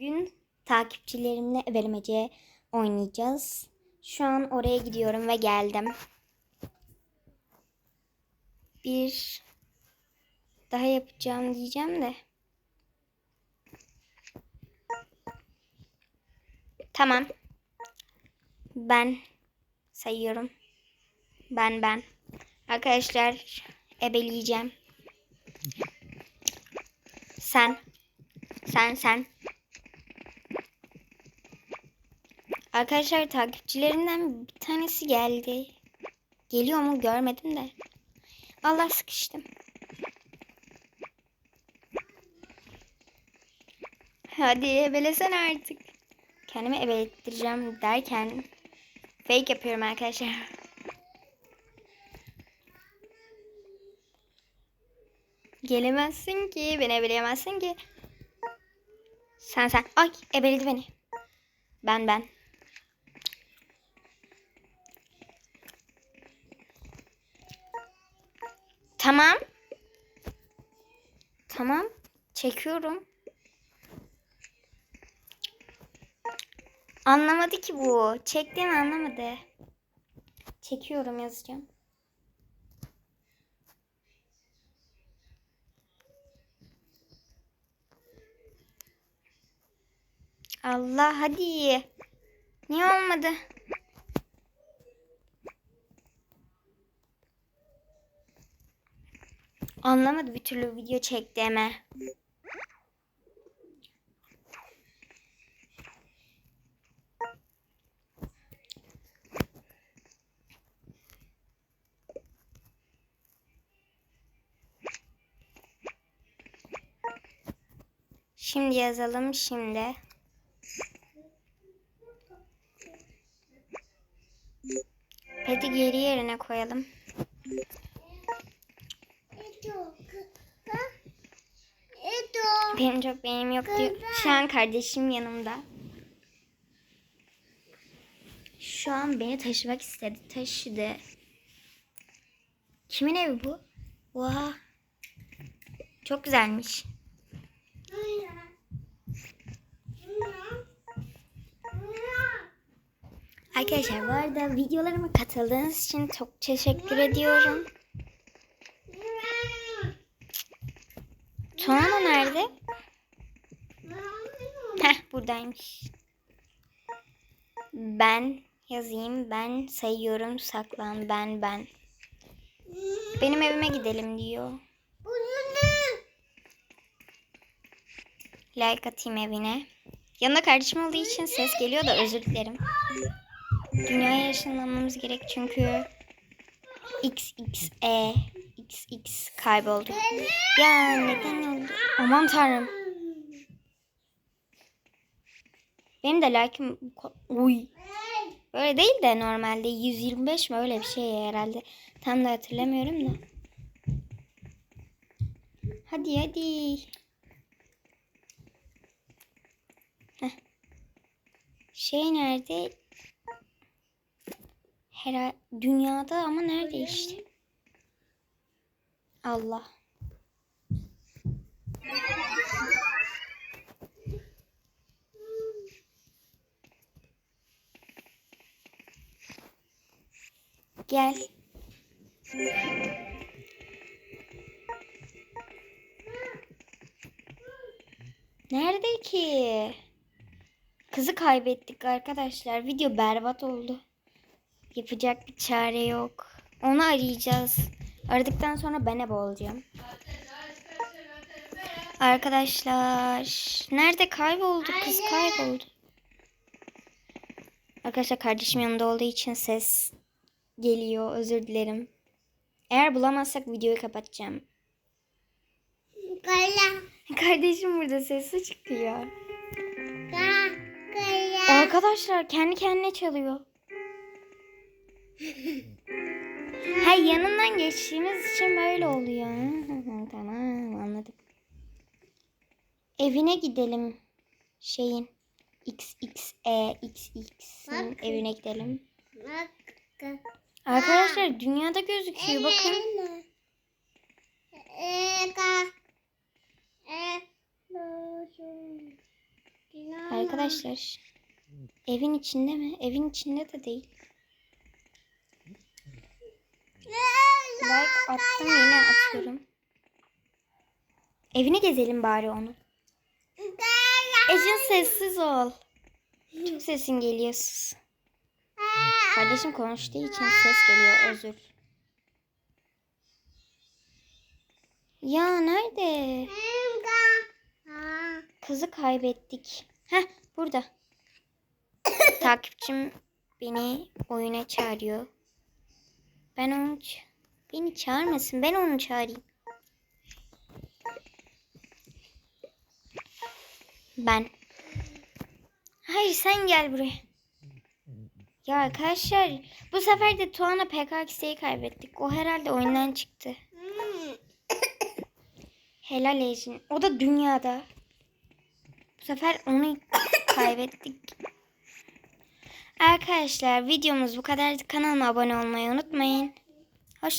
Bugün takipçilerimle ebelemece oynayacağız. Şu an oraya gidiyorum ve geldim. Bir daha yapacağım diyeceğim de. Tamam. Ben sayıyorum. Ben ben. Arkadaşlar ebeleyeceğim. Sen. Sen sen. Arkadaşlar takipçilerimden bir tanesi geldi. Geliyor mu görmedim de. Allah sıkıştım. Hadi ebelesen artık. Kendimi ebelettireceğim derken fake yapıyorum arkadaşlar. Gelemezsin ki, beni ebeleyemezsin ki. Sen sen. Ay ebeledi beni. Ben ben. Tamam. Tamam. Çekiyorum. Anlamadı ki bu. Çektiğimi anlamadı. Çekiyorum yazacağım. Allah hadi. Niye olmadı? Anlamadı bir türlü video çektiğimi. Şimdi yazalım şimdi. Peti geri yerine koyalım. Benim çok benim yok diyor. Şu an kardeşim yanımda. Şu an beni taşımak istedi. Taşıdı. Kimin evi bu? Oha. Çok güzelmiş. Arkadaşlar bu arada videolarıma katıldığınız için çok teşekkür ediyorum. Nerede? Heh buradaymış. Ben yazayım. Ben sayıyorum. Saklan. Ben ben. Benim evime gidelim diyor. Like atayım evine. Yanında kardeşim olduğu için ses geliyor da özür dilerim. Dünyaya ışınlanmamız gerek çünkü XXE XX kayboldu. Ya neden oldu? Aman tanrım. Benim de like'ım uy. Böyle değil de normalde 125 mi öyle bir şey herhalde. Tam da hatırlamıyorum da. Hadi hadi. Heh. Şey nerede? Her dünyada ama nerede işte? Allah. Gel. Nerede ki? Kızı kaybettik arkadaşlar. Video berbat oldu. Yapacak bir çare yok. Onu arayacağız. Aradıktan sonra ben ebe olacağım. Arkadaşlar. Nerede kayboldu? Kız kayboldu. Arkadaşlar kardeşim yanında olduğu için ses geliyor. Özür dilerim. Eğer bulamazsak videoyu kapatacağım. Kardeşim burada sesi çıkıyor. Arkadaşlar kendi kendine çalıyor. Yanından geçtiğimiz için böyle oluyor. tamam anladım. Evine gidelim. Şeyin XXE XX'in evine gidelim. Arkadaşlar dünyada gözüküyor bakın. Arkadaşlar. Evin içinde mi? Evin içinde de değil. Like attım yine atıyorum. Evini gezelim bari onu. Ecin sessiz ol. Çok sesin geliyor sus. Kardeşim konuştuğu için ses geliyor özür. Ya nerede? Kızı kaybettik. Heh burada. Takipçim beni oyuna çağırıyor. Ben onu beni çağırmasın. Ben onu çağırayım. Ben. Hayır sen gel buraya. Ya arkadaşlar bu sefer de Tuana PKX'yi kaybettik. O herhalde oyundan çıktı. Helal Ejin. O da dünyada. Bu sefer onu kaybettik. Arkadaşlar videomuz bu kadardı. Kanalıma abone olmayı unutmayın.